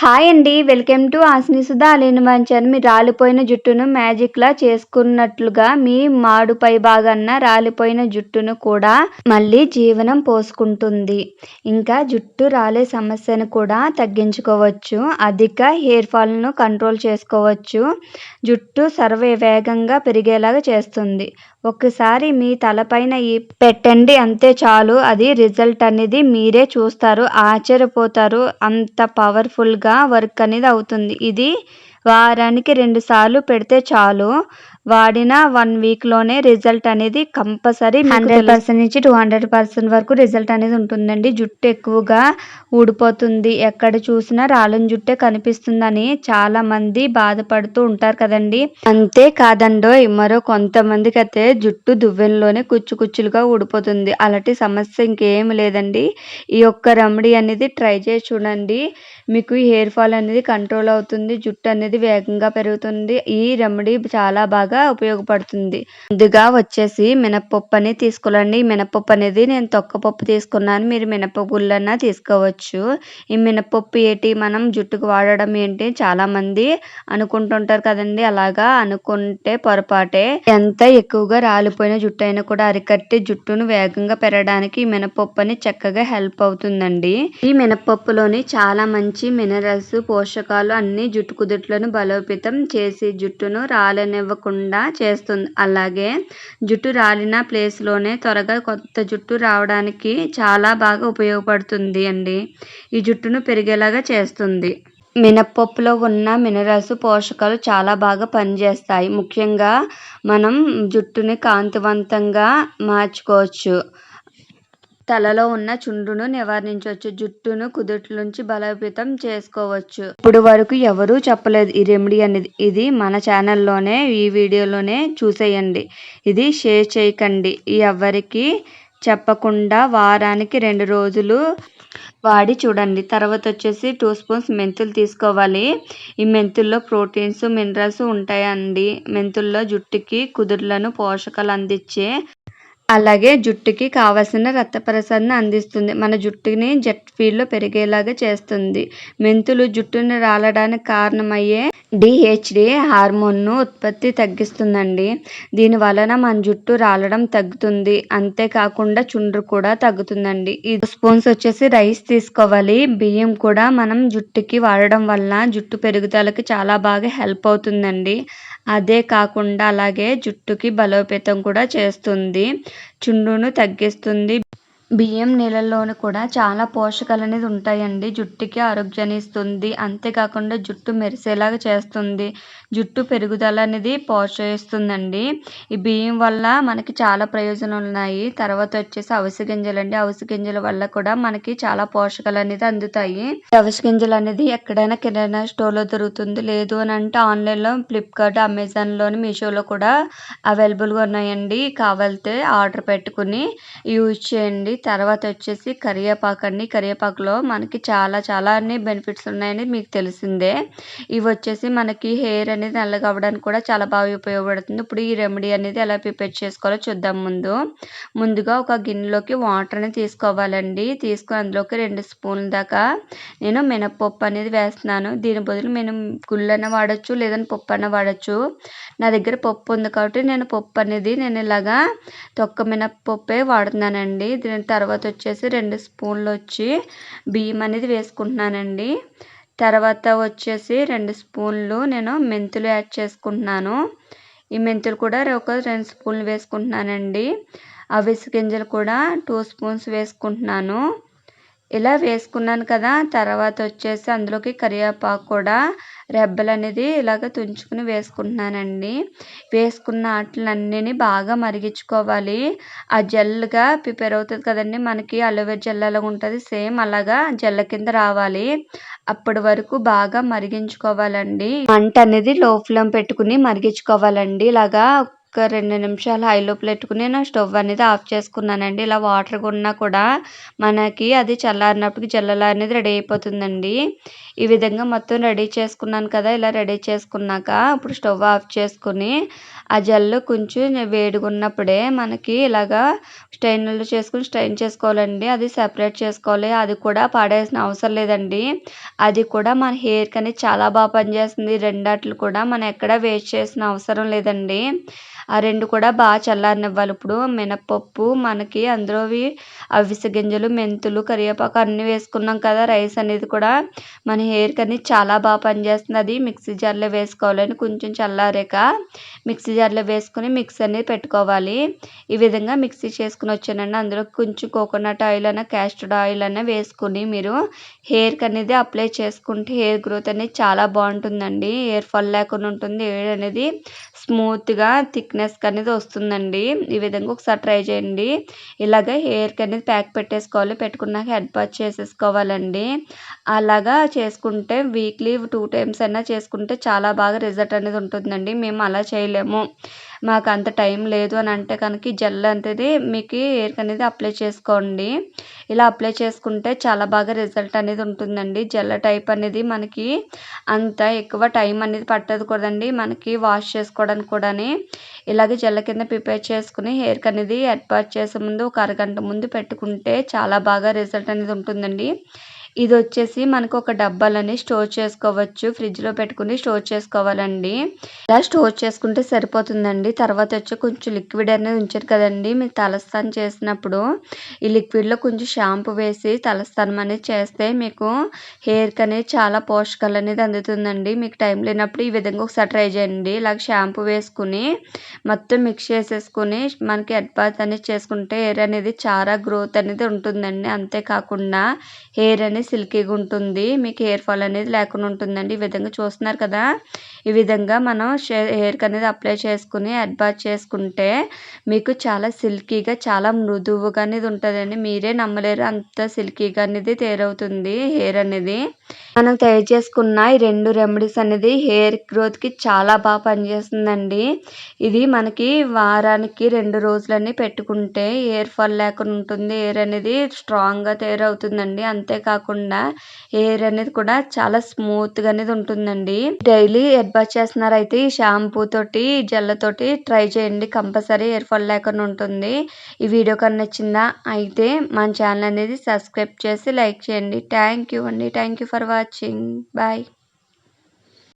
Hi అండి. Welcome to ఆస్ని సుధా అలీని మీ మీరు రాలిపోయిన జుట్టును మ్యాజిక్లా చేసుకున్నట్లుగా మీ మాడు పై భాగాన్న రాలిపోయిన జుట్టును కూడా మళ్ళీ జీవనం పోసుకుంటుంది. ఇంకా జుట్టు రాలే సమస్యను కూడా తగ్గించుకోవచ్చు. అధిక హెయిర్ ఫాల్ను కంట్రోల్ చేసుకోవచ్చు. జుట్టు సర్వ వేగంగా పెరిగేలాగా చేస్తుంది. ఒక్కసారి మీ తలపైన ఈ పెట్టండి అంతే చాలు. అది రిజల్ట్ అనేది మీరే చూస్తారు. ఆశ్చర్యపోతారు. అంత పవర్ఫుల్గా వర్క్ అనేది అవుతుంది. ఇది వారానికి రెండు సార్లు పెడితే చాలు. వాడిన వన్ వీక్లోనే రిజల్ట్ అనేది కంపల్సరీ హండ్రెడ్ పర్సెంట్ నుంచి టూ హండ్రెడ్ పర్సెంట్ వరకు రిజల్ట్ అనేది ఉంటుందండి. జుట్టు ఎక్కువగా ఊడిపోతుంది. ఎక్కడ చూసినా రాలని జుట్టే కనిపిస్తుందని చాలా మంది బాధపడుతూ ఉంటారు కదండి. అంతే కాదండో మరో కొంతమందికి అయితే జుట్టు దువ్వెనలోనే కుచ్చు కుచ్చులుగా ఊడిపోతుంది. అలాంటి సమస్య ఇంకేం లేదండి. ఈ యొక్క రెమెడీ అనేది ట్రై చేసి చూడండి. మీకు హెయిర్ ఫాల్ అనేది కంట్రోల్ అవుతుంది. జుట్టు అనేది వేగంగా పెరుగుతుంది. ఈ రెమెడీ చాలా బాగా ఉపయోగపడుతుంది. ముందుగా వచ్చేసి మినప్పప్పు అనేది తీసుకోవాలండి. మినప్పప్పు అనేది నేను తొక్కపప్పు తీసుకున్నాను. మీరు మినపప్పు గుళ్ళన్నా తీసుకోవచ్చు. ఈ మినపప్పు ఏంటి? మనం జుట్టుకు వాడడం ఏంటి? చాలామంది అనుకుంటుంటారు కదండి. అలాగా అనుకుంటే పొరపాటే. ఎంత ఎక్కువగా రాలిపోయిన జుట్టు అయినా కూడా అరికట్టి జుట్టును వేగంగా పెరగడానికి ఈ మినపప్పు అని చక్కగా హెల్ప్ అవుతుందండి. ఈ మినపప్పులోని చాలా మంచి మినరల్స్ పోషకాలు అన్ని జుట్టు కుదుట్లను బలోపేతం చేసి జుట్టును రాలనివ్వకుండా చేస్తుంది. అలాగే జుట్టు రాలిన ప్లేస్లోనే త్వరగా కొత్త జుట్టు రావడానికి చాలా బాగా ఉపయోగపడుతుంది అండి. ఈ జుట్టును పెరిగేలాగా చేస్తుంది. మినప్పప్పులో ఉన్న మినరల్స్ పోషకాలు చాలా బాగా పనిచేస్తాయి. ముఖ్యంగా మనం జుట్టుని కాంతివంతంగా మార్చుకోవచ్చు. తలలో ఉన్న చుండ్రును నివారించవచ్చు. జుట్టును కుదుట్ల నుంచి బలోపేతం చేసుకోవచ్చు. ఇప్పుడు వరకు ఎవరు చెప్పలేదు ఈ రెమెడీ అనేది. ఇది మన ఛానల్లోనే ఈ వీడియోలోనే చూసేయండి. ఇది షేర్ చేయకండి. ఎవరికి చెప్పకుండా వారానికి రెండు రోజులు వాడి చూడండి. తర్వాత వచ్చేసి టూ స్పూన్స్ మెంతులు తీసుకోవాలి. ఈ మెంతుల్లో ప్రోటీన్స్ మినరల్స్ ఉంటాయండి. మెంతుల్లో జుట్టుకి కుదుర్లను పోషకాలు అందించే అలాగే జుట్టుకి కావలసిన రక్త ప్రసరణ అందిస్తుంది. మన జుట్టుని జెట్ ఫీల్డ్లో పెరిగేలాగా చేస్తుంది. మెంతులు జుట్టుని రాలడానికి కారణమయ్యే డిహెచ్డి హార్మోన్ను ఉత్పత్తి తగ్గిస్తుందండి. దీని వలన మన జుట్టు రాలడం తగ్గుతుంది. అంతేకాకుండా చుండ్రు కూడా తగ్గుతుందండి. ఈ స్పూన్స్ వచ్చేసి రైస్ తీసుకోవాలి. బియ్యం కూడా మనం జుట్టుకి వాడడం వల్ల జుట్టు పెరుగుదలకి చాలా బాగా హెల్ప్ అవుతుందండి. అదే కాకుండా అలాగే జుట్టుకి బలోపేతం కూడా చేస్తుంది. చుండును తగ్గిస్తుంది. బియ్యం నీళ్ళల్లో కూడా చాలా పోషకాలు అనేది ఉంటాయండి. జుట్టుకి ఆరోగ్యాన్ని ఇస్తుంది అంతేకాకుండా జుట్టు మెరిసేలాగా చేస్తుంది. జుట్టు పెరుగుదల అనేది ప్రోత్సహిస్తుందండి ఈ బియ్యం వల్ల మనకి చాలా ప్రయోజనాలు ఉన్నాయి తర్వాత వచ్చేసి అవిసె గింజలు అండి అవిసె గింజల వల్ల కూడా మనకి చాలా పోషకాలు అనేది అందుతాయి అవిసె గింజలు అనేది ఎక్కడైనా కిరాణా స్టోర్లో దొరుకుతుంది. లేదు అని అంటే ఆన్లైన్లో ఫ్లిప్కార్ట్ అమెజాన్లోని మీషోలో కూడా అవైలబుల్గా ఉన్నాయండి. కావాలితే ఆర్డర్ పెట్టుకుని యూజ్ చేయండి. తర్వాత వచ్చేసి కరివేపాకు అండి కరివేపాకులో మనకి చాలా చాలా అన్ని బెనిఫిట్స్ ఉన్నాయని మీకు తెలిసిందే. ఇవి వచ్చేసి మనకి హెయిర్ అనేది నల్లగా అవ్వడానికి కూడా చాలా బాగా ఉపయోగపడుతుంది. ఇప్పుడు ఈ రెమెడీ అనేది ఎలా ప్రిపేర్ చేసుకోవాలో చూద్దాం ముందు. ముందుగా ఒక గిన్నెలోకి వాటర్ అనేది తీసుకోవాలండి. తీసుకుని అందులోకి రెండు స్పూన్ల దాకా నేను మినపప్పు అనేది వేస్తున్నాను. దీని బదులు నేను గుళ్ళన్న వాడచ్చు లేదంటే పప్పు అన్న వాడచ్చు. నా దగ్గర పప్పు ఉంది కాబట్టి నేను పప్పు అనేది నేను ఇలాగా తొక్క మినపప్పే వాడుతున్నానండి. దీని తర్వాత వచ్చేసి రెండు స్పూన్లు వచ్చి బియ్యం అనేది వేసుకుంటున్నానండి. తర్వాత వచ్చేసి రెండు స్పూన్లు నేను మెంతులు యాడ్ చేసుకుంటున్నాను. ఈ మెంతులు కూడా ఒక రెండు స్పూన్లు వేసుకుంటున్నానండి. అవిసె గింజలు కూడా టూ స్పూన్స్ వేసుకుంటున్నాను. ఇలా వేసుకున్నాను కదా తర్వాత వచ్చేసి అందులోకి కరివేపాకు కూడా రెబ్బలు అనేది ఇలాగ తుంచుకుని వేసుకుంటున్నానండి. వేసుకున్న వాటిలన్నీ బాగా మరిగించుకోవాలి. ఆ జెల్గా ప్రిపేర్ అవుతుంది కదండి మనకి అలోవెరా జెల్ అలా ఉంటుంది సేమ్ అలాగా జెల్ కింద రావాలి. అప్పటి వరకు బాగా మరిగించుకోవాలండి. మంట అనేది లో ఫ్లేమ్ పెట్టుకుని మరిగించుకోవాలండి. ఇలాగా ఒక్క రెండు నిమిషాలు హైలో పెట్టుకుని నా స్టవ్ అనేది ఆఫ్ చేసుకున్నానండి. ఇలా వాటర్ ఉన్నా కూడా మనకి అది చల్లారినప్పటికి జల్లల అనేది రెడీ అయిపోతుందండి. ఈ విధంగా మొత్తం రెడీ చేసుకున్నాను కదా ఇలా రెడీ చేసుకున్నాక ఇప్పుడు స్టవ్ ఆఫ్ చేసుకుని ఆ జల్లు కొంచెం వేడిగా ఉన్నప్పుడే మనకి ఇలాగా స్టైనర్లో చేసుకుని స్ట్రైన్ చేసుకోవాలండి. అది సెపరేట్ చేసుకోవాలి. అది కూడా పాడేసిన అవసరం లేదండి. అది కూడా మన హెయిర్కి అనేది చాలా బాగా పనిచేస్తుంది. రెండాట్లు కూడా మనం ఎక్కడ వేస్ట్ చేసిన అవసరం లేదండి. ఆ రెండు కూడా బాగా చల్లారనివ్వాలి. ఇప్పుడు మినపప్పు మనకి అందులోవి అవిసె గింజలు మెంతులు కరివేపాకు అన్నీ వేసుకున్నాం కదా రైస్ అనేది కూడా మన హెయిర్కి అనేది చాలా బాగా పనిచేస్తుంది. అది మిక్సీ జార్లో వేసుకోవాలని కొంచెం చల్లారాక మిక్సీ జార్లో వేసుకొని మిక్సీ అనేది పెట్టుకోవాలి. ఈ విధంగా మిక్సీ చేసుకుని వచ్చానండి. అందులో కొంచెం కోకోనట్ ఆయిల్ అన్న క్యాస్టర్డ్ ఆయిల్ అన్న వేసుకుని మీరు హెయిర్కి అనేది అప్లై చేసుకుంటే హెయిర్ గ్రోత్ అనేది చాలా బాగుంటుందండి. హెయిర్ ఫాల్ లేకుండా ఉంటుంది. హెయిర్ అనేది స్మూత్గా థిక్నెస్ అనేది వస్తుందండి. ఈ విధంగా ఒకసారి ట్రై చేయండి. ఇలాగ హెయిర్కి అనేది ప్యాక్ పెట్టేసుకోవాలి. పెట్టుకున్నాక హెడ్ వాష్ చేసేసుకోవాలండి. అలాగా చేసుకుంటే వీక్లీ టూ టైమ్స్ అయినా చేసుకుంటే చాలా బాగా రిజల్ట్ అనేది ఉంటుందండి. మేము అలా చేయలేము. మాకు అంత టైం లేదు అని అంటే కనుక జెల్ అనేది మీకు హెయిర్కి అనేది అప్లై చేసుకోండి. ఇలా అప్లై చేసుకుంటే చాలా బాగా రిజల్ట్ అనేది ఉంటుందండి. జెల్ టైప్ అనేది మనకి అంత ఎక్కువ టైం అనేది పట్టదు కదండి. మనకి వాష్ చేసుకోవడానికి కూడా ఇలాగే జెల్ కింద ప్రిపేర్ చేసుకుని హెయిర్కి అనేది ఏర్పాటు చేసే ముందు ఒక అరగంట ముందు పెట్టుకుంటే చాలా బాగా రిజల్ట్ అనేది ఉంటుందండి. ఇది వచ్చేసి మనకు ఒక డబ్బాలని స్టోర్ చేసుకోవచ్చు. ఫ్రిడ్జ్లో పెట్టుకుని స్టోర్ చేసుకోవాలండి. ఇలా స్టోర్ చేసుకుంటే సరిపోతుందండి. తర్వాత వచ్చి కొంచెం లిక్విడ్ అనేది ఉంచారు కదండి. మీరు తలస్నానం చేసినప్పుడు ఈ లిక్విడ్లో కొంచెం షాంపూ వేసి తలస్నానం అనేది చేస్తే మీకు హెయిర్కి అనేది చాలా పోషకాలు అనేది అందుతుందండి. మీకు టైం లేనప్పుడు ఈ విధంగా ఒకసారి ట్రై చేయండి. ఇలాగ షాంపూ వేసుకుని మొత్తం మిక్స్ చేసేసుకుని మనకి హెడ్ బాత్ అనేది చేసుకుంటే హెయిర్ అనేది చాలా గ్రోత్ అనేది ఉంటుందండి. అంతేకాకుండా హెయిర్ అనేది సిల్కీగా ఉంటుంది. మీకు హెయిర్ ఫాల్ అనేది లేకుండా ఉంటుందండి. ఈ విధంగా చూస్తున్నారు కదా? ఈ విధంగా మనం హెయిర్కి అనేది అప్లై చేసుకుని హెడ్ చేసుకుంటే మీకు చాలా సిల్కీగా చాలా మృదువుగా అనేది ఉంటుందండి. మీరే నమ్మలేరు. అంత సిల్కీగా అనేది తయారవుతుంది హెయిర్ అనేది. మనం తయారు చేసుకున్న ఈ రెండు రెమెడీస్ అనేది హెయిర్ గ్రోత్కి చాలా బాగా పనిచేస్తుందండి. ఇది మనకి వారానికి రెండు రోజులన్నీ పెట్టుకుంటే హెయిర్ ఫాల్ లేకుండా ఉంటుంది. హెయిర్ అనేది స్ట్రాంగ్గా తయారవుతుందండి. అంతేకాకుండా హెయిర్ అనేది కూడా చాలా స్మూత్గా అనేది ఉంటుందండి. డైలీ హెడ్ చేస్తున్నారైతే ఈ షాంపూ తోటి జెల్ తోటి ట్రై చేయండి. కంపల్సరీ హెయిర్ ఫాల్ లేకుండా ఉంటుంది. ఈ వీడియో కన్నా నచ్చిందా అయితే మన ఛానల్ అనేది సబ్స్క్రైబ్ చేసి లైక్ చేయండి. థ్యాంక్ యూ అండి. Thank you for watching. Bye.